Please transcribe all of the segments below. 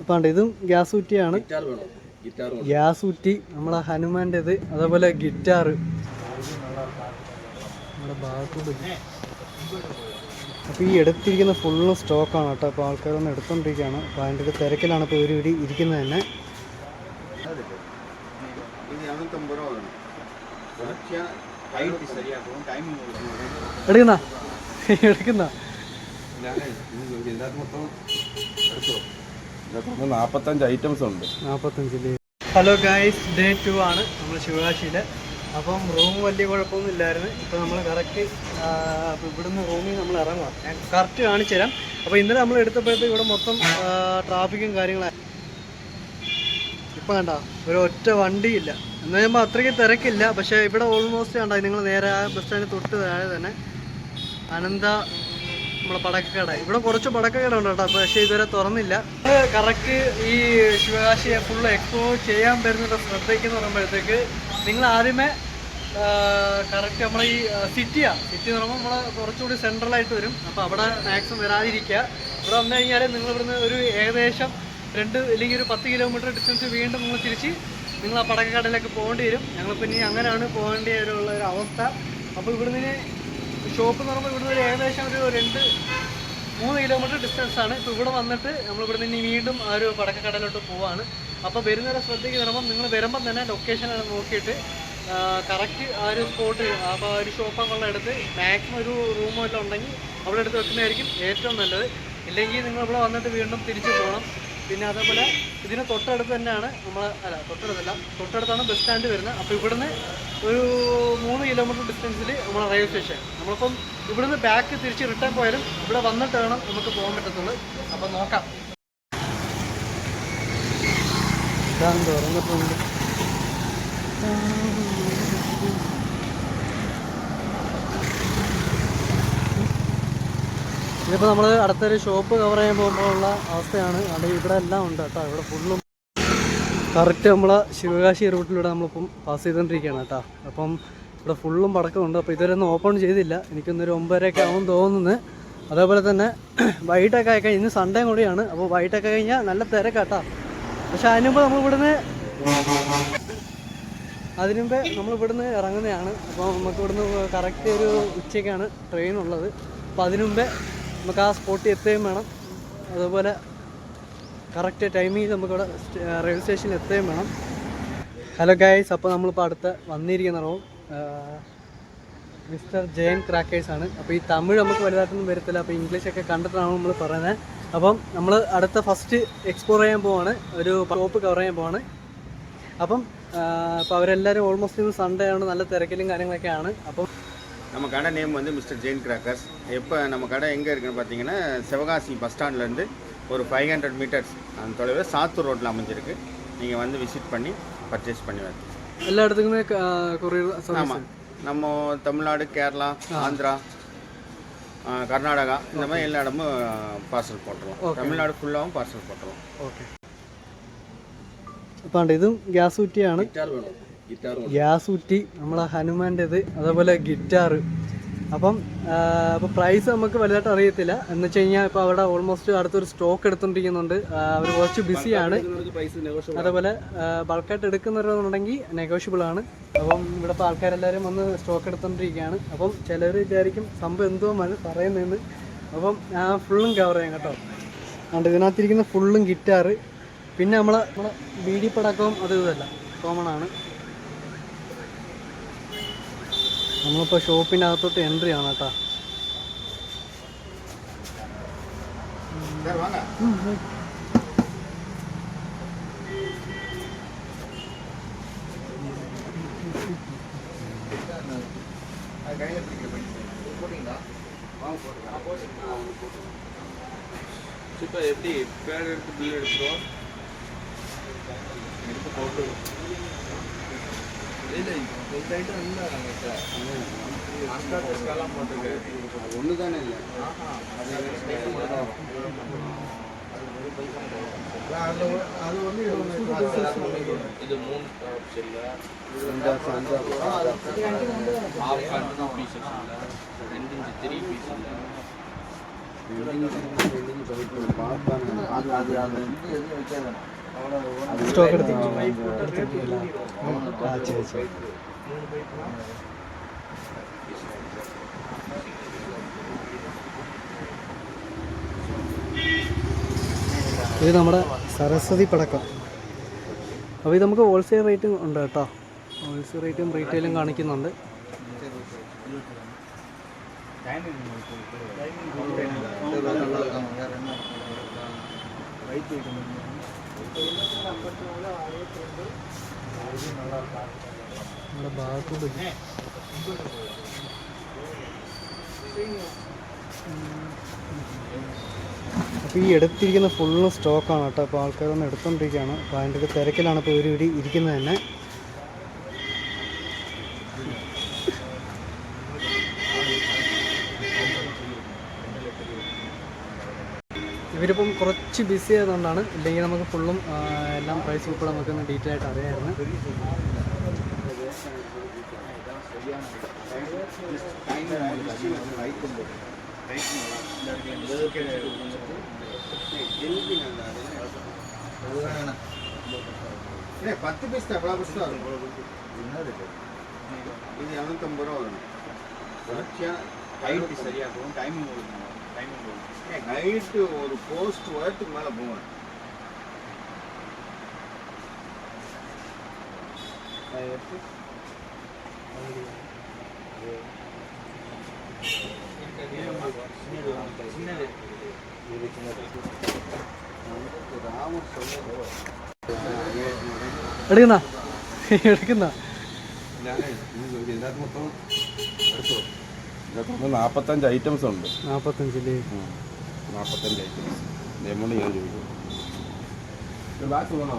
അപ്പം ഇതും gas ഊറ്റിയാണ്. Gas ഊറ്റി നമ്മളെ ഹനുമാന്റെത് അതേപോലെ ഗിറ്റാർ നമ്മുടെ അപ്പോൾ ഈ എടുത്തിരിക്കുന്ന ഫുള്ള് സ്റ്റോക്കാണ് കേട്ടോ. അപ്പോൾ ആൾക്കാരൊന്ന് എടുത്തോണ്ടിരിക്കുകയാണ്. അപ്പോൾ അതിന്റെ ഒരു തിരക്കിലാണ് ഇപ്പോൾ ഒരു ഇടി ഇരിക്കുന്നത് തന്നെ. എടുക്കുന്ന? എടുക്കുന്ന? നാൽപ്പത്തഞ്ച് ഐറ്റംസ് ഉണ്ട്. നാൽപ്പത്തഞ്ചിൽ ഹലോ ഗായ്സ് ഡേ ടു ആണ് നമ്മൾ ശിവകാശിയിൽ അപ്പം റൂം വലിയ കുഴപ്പമൊന്നും ഇല്ലായിരുന്നു. ഇപ്പോൾ നമ്മൾ കറക്റ്റ് ഇവിടുന്ന് റൂമിൽ നമ്മൾ ഇറങ്ങുക ഞാൻ കറക്റ്റ് കാണിച്ചു തരാം. അപ്പോൾ ഇന്നലെ നമ്മൾ എടുത്തപ്പോഴത്തേക്ക് ഇവിടെ മൊത്തം ട്രാഫിക്കും കാര്യങ്ങളും ഇപ്പം കണ്ട? ഒരു ഒറ്റ വണ്ടിയില്ല. എന്ന് പറയുമ്പോൾ അത്രയ്ക്ക് തിരക്കില്ല. പക്ഷേ ഇവിടെ ഓൾമോസ്റ്റ് കണ്ട? നിങ്ങൾ നേരെ ആ ബസ് സ്റ്റാൻഡിൽ തൊട്ട് താഴെ തന്നെ അനന്ത നമ്മളെ പടക്കക്കട. ഇവിടെ കുറച്ച് പടക്കക്കട ഉണ്ട് കേട്ടോ പക്ഷേ ഇതുവരെ തുറന്നില്ല. കറക്റ്റ് ഈ ശിവകാശിയെ ഫുൾ എക്സ്പ്ലോർ ചെയ്യാൻ വരുന്നുണ്ട് ശ്രദ്ധയ്ക്ക് എന്ന് പറയുമ്പോഴത്തേക്ക് നിങ്ങൾ ആദ്യമേ കറക്റ്റ് നമ്മളെ ഈ സിറ്റിയാണ് സിറ്റി എന്ന് പറയുമ്പോൾ നമ്മൾ കുറച്ചുകൂടി സെൻട്രലായിട്ട് വരും. അപ്പോൾ അവിടെ മാക്സിമം വരാതിരിക്കുക. ഇവിടെ വന്നു കഴിഞ്ഞാൽ നിങ്ങൾ ഇവിടുന്ന് ഒരു ഏകദേശം രണ്ട് അല്ലെങ്കിൽ ഒരു പത്ത് കിലോമീറ്റർ ഡിസ്റ്റൻസ് വീണ്ടും നിങ്ങൾ തിരിച്ച് നിങ്ങൾ ആ പടക്കക്കടയിലേക്ക് പോകേണ്ടി വരും. ഞങ്ങളിപ്പോൾ ഇനി അങ്ങനെയാണ് പോകേണ്ടി വരുള്ള ഒരു അവസ്ഥ. അപ്പോൾ ഇവിടുന്ന് ഷോപ്പ് എന്ന് പറയുമ്പോൾ ഇവിടുന്ന് ഏകദേശം ഒരു രണ്ട് മൂന്ന് കിലോമീറ്റർ ഡിസ്റ്റൻസ് ആണ്. ഇപ്പോൾ ഇവിടെ വന്നിട്ട് നമ്മൾ നിന്ന് ഇനി വീണ്ടും ആ ഒരു പടക്കക്കടലോട്ട് പോവാണ്. അപ്പോൾ വരുന്നവരെ ശ്രദ്ധിക്കുക വരുമ്പം നിങ്ങൾ വരുമ്പം തന്നെ ലൊക്കേഷൻ നോക്കിയിട്ട് കറക്റ്റ് ആ ഒരു സ്പോട്ട് അപ്പോൾ ആ ഒരു ഷോപ്പ് അങ്ങുള്ള എടുത്ത് മാക്സിമം ഒരു റൂമോ എല്ലാം ഉണ്ടെങ്കിൽ അവിടെ എടുത്ത് വെക്കുന്നതായിരിക്കും ഏറ്റവും നല്ലത്. ഇല്ലെങ്കിൽ നിങ്ങൾ ഇവിടെ വന്നിട്ട് വീണ്ടും തിരിച്ചു പോകണം പിന്നെ അതേപോലെ ഇതിന് തൊട്ടടുത്ത് തന്നെയാണ് നമ്മൾ അല്ല തൊട്ടടുത്തല്ല തൊട്ടടുത്താണ് ബസ് സ്റ്റാൻഡ് വരുന്നത്. അപ്പോൾ ഇവിടുന്ന് ഒരു മൂന്ന് കിലോമീറ്റർ ഡിസ്റ്റൻസിൽ നമ്മളെ റെയിൽവേ സ്റ്റേഷൻ നമ്മളിപ്പം ഇവിടുന്ന് ബാക്ക് തിരിച്ച് റിട്ടേൺ പോയാലും ഇവിടെ വന്നിട്ട് വേണം നമുക്ക് പോകാൻ പറ്റത്തുള്ളൂ. അപ്പം നോക്കാം. ഇതാണ് തുറന്നിട്ടുണ്ട് ഇതിപ്പോൾ നമ്മൾ അടുത്തൊരു ഷോപ്പ് കവർ ചെയ്യാൻ പോകുമ്പോഴുള്ള അവസ്ഥയാണ്. അവിടെ ഇവിടെ എല്ലാം ഉണ്ട് കേട്ടോ. ഇവിടെ ഫുള്ളും കറക്റ്റ് നമ്മളെ ശിവകാശി റൂട്ടിലൂടെ നമ്മളിപ്പം പാസ് ചെയ്തുകൊണ്ടിരിക്കുകയാണ് കേട്ടോ. അപ്പം ഇവിടെ ഫുള്ളും പടക്കമുണ്ട്. അപ്പോൾ ഇതുവരെ ഒന്നും ഓപ്പൺ ചെയ്തില്ല. എനിക്കൊന്നൊരു ഒമ്പതരയൊക്കെ ആവും തോന്നുന്നത് അതേപോലെ തന്നെ വൈകിട്ടൊക്കെ ആയി കഴിഞ്ഞാൽ ഇന്ന് സൺഡേ കൂടിയാണ്. അപ്പോൾ വൈകിട്ടൊക്കെ കഴിഞ്ഞാൽ നല്ല തിരക്കാട്ടോ പക്ഷെ അതിനുമ്പോൾ നമ്മൾ ഇവിടുന്ന് അതിനു മുമ്പേ നമ്മൾ ഇവിടുന്ന് ഇറങ്ങുന്നതാണ്. അപ്പോൾ നമുക്ക് ഇവിടുന്ന് കറക്റ്റ് ഒരു ഉച്ചയ്ക്കാണ് ട്രെയിൻ ഉള്ളത്. അപ്പോൾ അതിനു മുമ്പേ നമുക്ക് ആ സ്പോട്ടിൽ എത്തുകയും വേണം. അതുപോലെ കറക്റ്റ് ടൈമിൽ നമുക്കിവിടെ റെയിൽവേ സ്റ്റേഷനിൽ എത്തുകയും വേണം. ഹലോ ഗൈസ് അപ്പോൾ നമ്മളിപ്പോൾ അടുത്ത് വന്നിരിക്കുന്ന റോം മിസ്റ്റർ ജയൻ ക്രാക്കേഴ്സ് ആണ്. അപ്പോൾ ഈ തമിഴ് നമുക്ക് വലുതായിട്ടൊന്നും വരത്തില്ല. അപ്പോൾ ഇംഗ്ലീഷൊക്കെ കണ്ടിട്ടാണ് നമ്മൾ പറയുന്നത് അപ്പം നമ്മൾ അടുത്ത ഫസ്റ്റ് എക്സ്പ്ലോർ ചെയ്യാൻ പോവാണ്. ഒരു ടോപ്പ് കവർ ചെയ്യാൻ പോവാണ്. അപ്പം അപ്പോൾ അവരെല്ലാവരും ഓൾമോസ്റ്റ് സൺഡേ ആണ്. നല്ല തിരക്കിലും കാര്യങ്ങളൊക്കെയാണ്. അപ്പം நம்ம கடை நேம் வந்து மிஸ்டர் ஜெயின் கிராக்கர்ஸ் எப்போ நம்ம கடை எங்கே இருக்குன்னு பார்த்தீங்கன்னா சிவகாசி பஸ் ஸ்டாண்ட்லேருந்து ஒரு ஃபைவ் ஹண்ட்ரட் மீட்டர்ஸ் அந்த தொலைவில் சாத்தூர் ரோட்டில் அமைஞ்சிருக்கு நீங்கள் வந்து விசிட் பண்ணி பர்ச்சேஸ் பண்ணி வரலாம் എല്ലായിടത്തും കൊറിയർ ஆமாம் நம்ம தமிழ்நாடு கேரளா ஆந்திரா ஆ, கர்நாடகா இந்த மாதிரி எல்லா இடமும் பார்சல் போட்டுருவோம் தமிழ்நாடு ஃபுல்லாகவும் பார்சல் போட்டுருவோம் ഓക്കെ അപ്പോൾ ഇതും ഗ്യാസ് കുറ്റിയാണ് கிட்டார் வேணும் கிட்டார் ഗ്യാസ് കുറ്റി നമ്മളെ ഹനുമാന്റെത് അതേപോലെ ഗിറ്റാർ അപ്പം അപ്പോൾ പ്രൈസ് നമുക്ക് വലുതായിട്ട് അറിയത്തില്ല. എന്ന് വെച്ച് കഴിഞ്ഞാൽ ഇപ്പോൾ അവിടെ ഓൾമോസ്റ്റ് അടുത്തൊരു സ്റ്റോക്ക് എടുത്തുകൊണ്ടിരിക്കുന്നുണ്ട് അവർ കുറച്ച് ബിസിയാണ് അതേപോലെ ബൾക്കായിട്ട് എടുക്കുന്നവരെന്നുണ്ടെങ്കിൽ നെഗോഷ്യബിൾ ആണ്. അപ്പം ഇവിടെ ഇപ്പോൾ ആൾക്കാരെല്ലാവരും വന്ന് സ്റ്റോക്ക് എടുത്തുകൊണ്ടിരിക്കുകയാണ് അപ്പം ചിലർ വിചാരിക്കും സംഭവം എന്തോ മതി പറയുന്നതെന്ന് അപ്പം ഫുള്ളും കവർ ചെയ്യാം കേട്ടോ. അതുകൊണ്ട് ഇതിനകത്തിരിക്കുന്ന ഫുള്ളും ഗിറ്റാറ് പിന്നെ നമ്മളെ നമ്മളെ ബീഡി പടക്കവും അത് ഇതല്ല കോമൺ ആണ്. നമ്മളിപ്പോൾ ഷോപ്പിൻ്റെ അകത്തോട്ട് എൻട്രി ആണ് കേട്ടോ சார் வாங்க அது கையில் பிடிக்கிற பண்ணி போட்டிங்களா வாங்க போட்டுக்கலாம் இப்போ எப்படி பேர் எடுத்து பில் எடுத்துருவோம் எடுத்து போட்டு ஒன்று தானே இல்லை அது வந்து இது மூணு அஞ்சாப் அஞ்சாப் ஹாஃப் கட்டு பீசஸ் இல்லை. ரெண்டு இன்ச்சு த்ரீ பீஸ் இல்லை. ரெண்டு இன்ச்சு ரெண்டு இன்ச்சு கவுட் பண்ணி பார்த்தாங்க அது அது அது வந்து எதுவும் வைக்காது. സ്റ്റോക്ക് ആ ഇത് നമ്മുടെ സരസ്വതി പടക്കം. അപ്പോൾ ഇത് നമുക്ക് ഹോൾസെയിൽ റേറ്റും ഉണ്ട് കേട്ടോ. ഹോൾസെയിൽ റേറ്റും റീറ്റെയിലും കാണിക്കുന്നുണ്ട്. നമ്മുടെ ഭാഗത്തോട്ട് അപ്പോൾ ഈ എടുത്തിരിക്കുന്ന ഫുള്ളും സ്റ്റോക്കാണ് കേട്ടോ. അപ്പോൾ ആൾക്കാരൊന്നും എടുത്തോണ്ടിരിക്കുകയാണ്. അപ്പോൾ അതിന്റെ ഒരു തിരക്കിലാണ് ഇപ്പോൾ ഒരു ഇരിക്കുന്നത് തന്നെ. ഇവരിപ്പം കുറച്ച് ബിസി ആയതുകൊണ്ടാണ് ഇല്ലെങ്കിൽ നമുക്ക് ഫുള്ളും ആ, എല്ലാം പ്രൈസ് ഉൾപ്പെടെ നമുക്കൊന്ന് ഡീറ്റെയിൽ ആയിട്ട് അറിയാമായിരുന്നു பத்து பீஸ் தான் எவ்வளோ பீஸ் தான் இருக்கும் இது இரநூத்தம்பது ரூபா வரும் தொடர்ச்சியாக ஹைட்டு சரியாக போகும் டைமிங் கொடுக்கணும் டைமிங் கொடுக்கணும் ஹைட்டு ஒரு போஸ்ட் உயரத்துக்கு மேலே போகணும் എടുക്കുന്ന എടുക്കുന്ന ഇതിനകത്ത് മൊത്തം എടുത്തോ ഇതിനകത്ത് മൊത്തം നാൽപ്പത്തഞ്ച് ഐറ്റംസ് ഉണ്ട്. നാൽപ്പത്തഞ്ചിൽ നാൽപ്പത്തഞ്ച് ഐറ്റംസ് ലെമൺ ഞാൻ ചോദിക്കും ബാക്കി വേണോ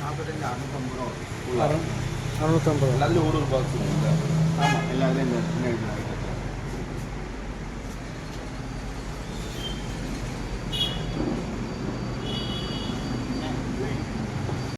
നാൽപ്പത്തഞ്ച് അറുന്നൂറ്റമ്പത്? അറുന്നൂറ്റമ്പത്? അതിൽ ഓരോ ബാക്സ് ഉണ്ട്. ആമാം എല്ലാവരും